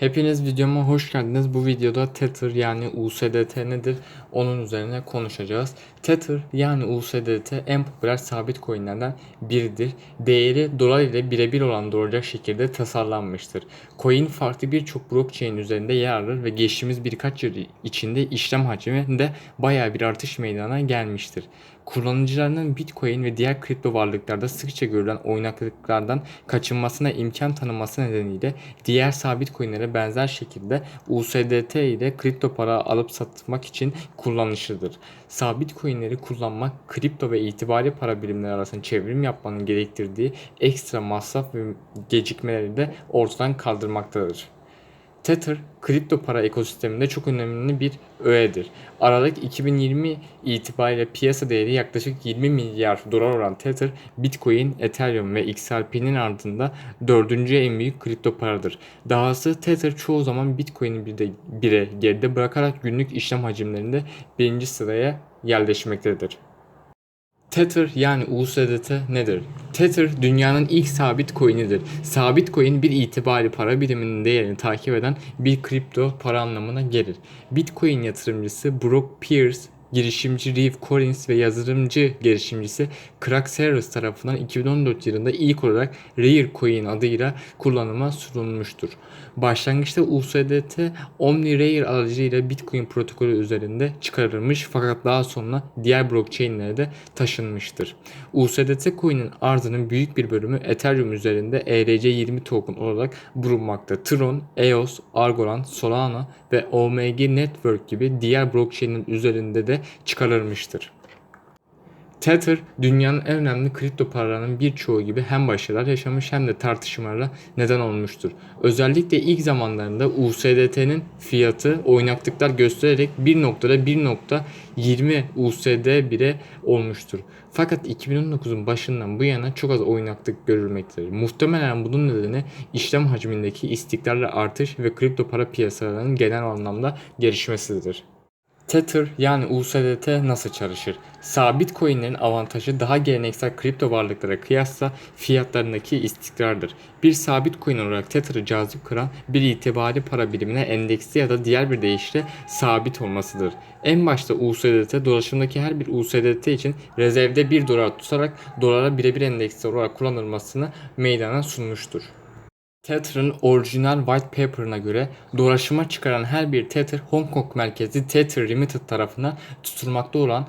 Hepiniz videoma hoş geldiniz. Bu videoda Tether yani USDT nedir onun üzerine konuşacağız. Tether yani USDT en popüler sabit coinlerden biridir. Değeri dolar ile birebir olan olacak şekilde tasarlanmıştır. Coin farklı birçok blockchain üzerinde yer alır ve geçtiğimiz birkaç yıl içinde işlem hacminde bayağı bir artış meydana gelmiştir. Kullanıcılarının Bitcoin ve diğer kripto varlıklarda sıkça görülen oynaklıklardan kaçınmasına imkan tanıması nedeniyle diğer sabit coinlere benzer şekilde USDT ile kripto para alıp satmak için kullanışlıdır. Sabit coinleri kullanmak kripto ve itibari para birimleri arasında çevrim yapmanın gerektirdiği ekstra masraf ve gecikmeleri de ortadan kaldırmaktadır. Tether kripto para ekosisteminde çok önemli bir öğedir. Aralık 2020 itibariyle piyasa değeri yaklaşık 20 milyar dolar olan Tether, Bitcoin, Ethereum ve XRP'nin ardında dördüncü en büyük kripto paradır. Dahası Tether çoğu zaman Bitcoin'i bir de bire geride bırakarak günlük işlem hacimlerinde birinci sıraya yerleşmektedir. Tether yani USDT nedir? Tether dünyanın ilk sabit coin'idir. Sabit coin bir itibari para biriminin değerini takip eden bir kripto para anlamına gelir. Bitcoin yatırımcısı Brock Pierce girişimci Reeve Collins ve yazılımcı girişimcisi Craig Sears tarafından 2014 yılında ilk olarak Rare Coin adıyla kullanıma sunulmuştur. Başlangıçta USDT OmniRare aracılığıyla Bitcoin protokolü üzerinde çıkarılmış fakat daha sonra diğer blockchain'lere de taşınmıştır. USDT coin'in arzının büyük bir bölümü Ethereum üzerinde ERC20 token olarak bulunmakta. Tron, EOS, Algorand, Solana ve OMG Network gibi diğer blockchain'in üzerinde de çıkarılmıştır. Tether dünyanın en önemli kripto paralarının birçoğu gibi hem başarılar yaşamış hem de tartışmalara neden olmuştur. Özellikle ilk zamanlarında USDT'nin fiyatı oynaklıklar göstererek 1.1.20 USD bire olmuştur. Fakat 2019'un başından bu yana çok az oynaklık görülmektedir. Muhtemelen bunun nedeni işlem hacmindeki istikrarlı artış ve kripto para piyasalarının genel anlamda gelişmesidir. Tether yani USDT nasıl çalışır? Sabit coinlerin avantajı daha geleneksel kripto varlıklara kıyasla fiyatlarındaki istikrardır. Bir sabit coin olarak Tether'ı cazip kıran bir itibari para birimine endeksli ya da diğer bir deyişle sabit olmasıdır. En başta USDT dolaşımdaki her bir USDT için rezervde 1 dolar tutarak dolara birebir endeksli olarak kullanılmasını meydana sunmuştur. Tether'ın orijinal white paper'ına göre dolaşıma çıkaran her bir Tether Hong Kong merkezli Tether Limited tarafından tutulmakta olan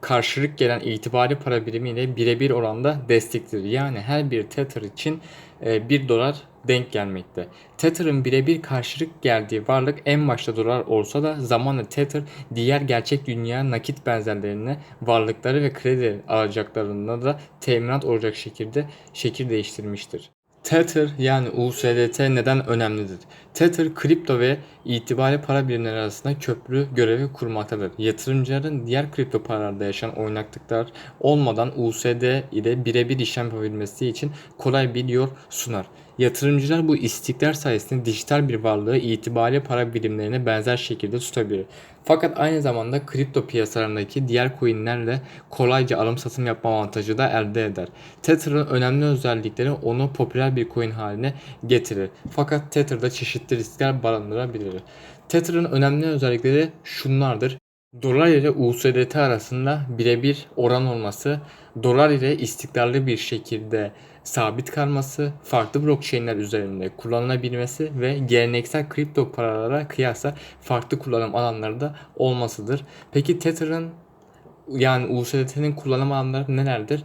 karşılık gelen itibari para birimiyle birebir oranda desteklidir. Yani her bir Tether için 1 dolar denk gelmekte. Tether'ın birebir karşılık geldiği varlık en başta dolar olsa da zamanla Tether diğer gerçek dünya nakit benzerlerine varlıkları ve kredi alacaklarına da teminat olacak şekilde şekil değiştirmiştir. Tether yani USDT neden önemlidir? Tether kripto ve itibari para birimleri arasında köprü görevi kurmaktadır. Yatırımcıların diğer kripto paralarda yaşanan oynaklıklar olmadan USD ile birebir işlem yapabilmesi için kolay bir yol sunar. Yatırımcılar bu istikrar sayesinde dijital bir varlığı itibari para birimlerine benzer şekilde tutabilir. Fakat aynı zamanda kripto piyasalarındaki diğer coinlerle kolayca alım satım yapma avantajı da elde eder. Tether'ın önemli özellikleri onu popüler bir coin haline getirir. Fakat Tether'da çeşitli riskler barındırabilir. Tether'ın önemli özellikleri şunlardır. Dolar ile USDT arasında birebir oran olması, dolar ile istikrarlı bir şekilde sabit kalması, farklı blockchain'ler üzerinde kullanılabilmesi ve geleneksel kripto paralara kıyasla farklı kullanım alanları da olmasıdır. Peki Tether'ın yani USDT'nin kullanım alanları nelerdir?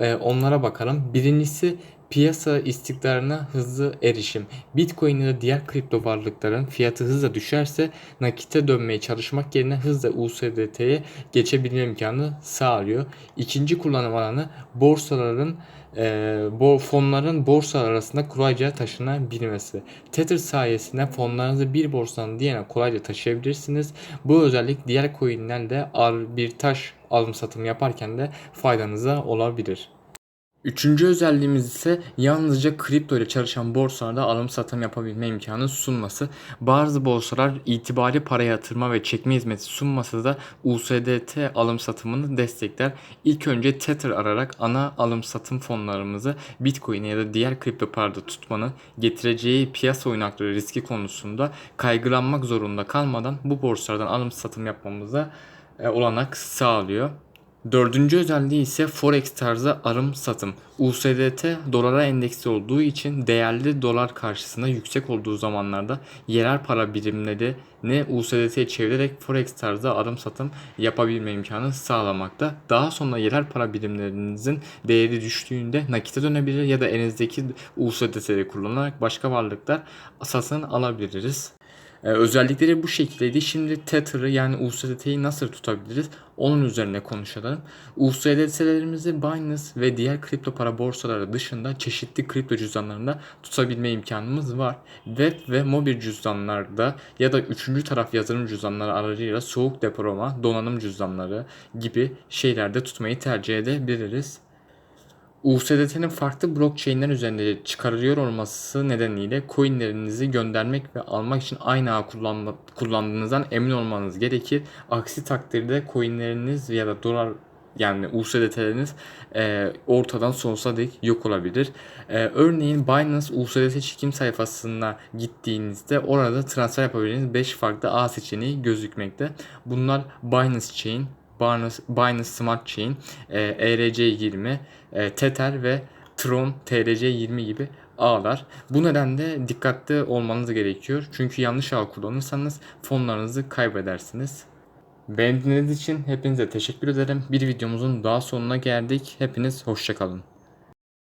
Ee, onlara bakalım. Birincisi piyasa istikrarına hızlı erişim. Bitcoin da diğer kripto varlıkların fiyatı hızla düşerse nakite dönmeye çalışmak yerine hızla USDT'ye geçebilme imkanı sağlıyor. İkinci kullanım alanı borsaların e, fonların borsa arasında kolayca taşınabilmesi. Tether sayesinde fonlarınızı bir borsadan diğerine kolayca taşıyabilirsiniz. Bu özellik diğer coinlerle bir taş alım satım yaparken de faydanıza olabilir. Üçüncü özelliğimiz ise yalnızca kripto ile çalışan borsalarda alım satım yapabilme imkanı sunması. Bazı borsalar itibari para yatırma ve çekme hizmeti sunmasa da USDT alım satımını destekler. İlk önce Tether ararak ana alım satım fonlarımızı Bitcoin ya da diğer kripto parada tutmanın getireceği piyasa oynakları riski konusunda kaygılanmak zorunda kalmadan bu borsalardan alım satım yapmamıza e, olanak sağlıyor. Dördüncü özelliği ise Forex tarzı alım satım. USDT dolara endeksli olduğu için değerli dolar karşısında yüksek olduğu zamanlarda yerel para birimlerini USDT'ye çevirerek Forex tarzı alım satım yapabilme imkanı sağlamakta. Daha sonra yerel para birimlerinizin değeri düştüğünde nakite dönebilir ya da elinizdeki USDT'leri kullanarak başka varlıklar satın alabiliriz. Ee, özellikleri bu şekildeydi. Şimdi Tether'ı yani USDT'yi nasıl tutabiliriz? Onun üzerine konuşalım. USDT'lerimizi Binance ve diğer kripto para borsaları dışında çeşitli kripto cüzdanlarında tutabilme imkanımız var. Web ve mobil cüzdanlarda ya da üçüncü taraf yatırım cüzdanları aracıyla soğuk depolama, donanım cüzdanları gibi şeylerde tutmayı tercih edebiliriz. USDT'nin farklı blockchain'ler üzerinde çıkarılıyor olması nedeniyle coinlerinizi göndermek ve almak için aynı ağ kullanma, kullandığınızdan emin olmanız gerekir. Aksi takdirde coinleriniz ya da dolar yani USDT'leriniz e, ortadan sonsuza dek yok olabilir. E, örneğin Binance USDT çekim sayfasına gittiğinizde orada transfer yapabileceğiniz 5 farklı ağ seçeneği gözükmekte. Bunlar Binance Chain, Binance, Smart Chain, e, ERC20, e, Tether ve Tron TRC20 gibi ağlar. Bu nedenle dikkatli olmanız gerekiyor. Çünkü yanlış ağ kullanırsanız fonlarınızı kaybedersiniz. Beni dinlediğiniz için hepinize teşekkür ederim. Bir videomuzun daha sonuna geldik. Hepiniz hoşçakalın.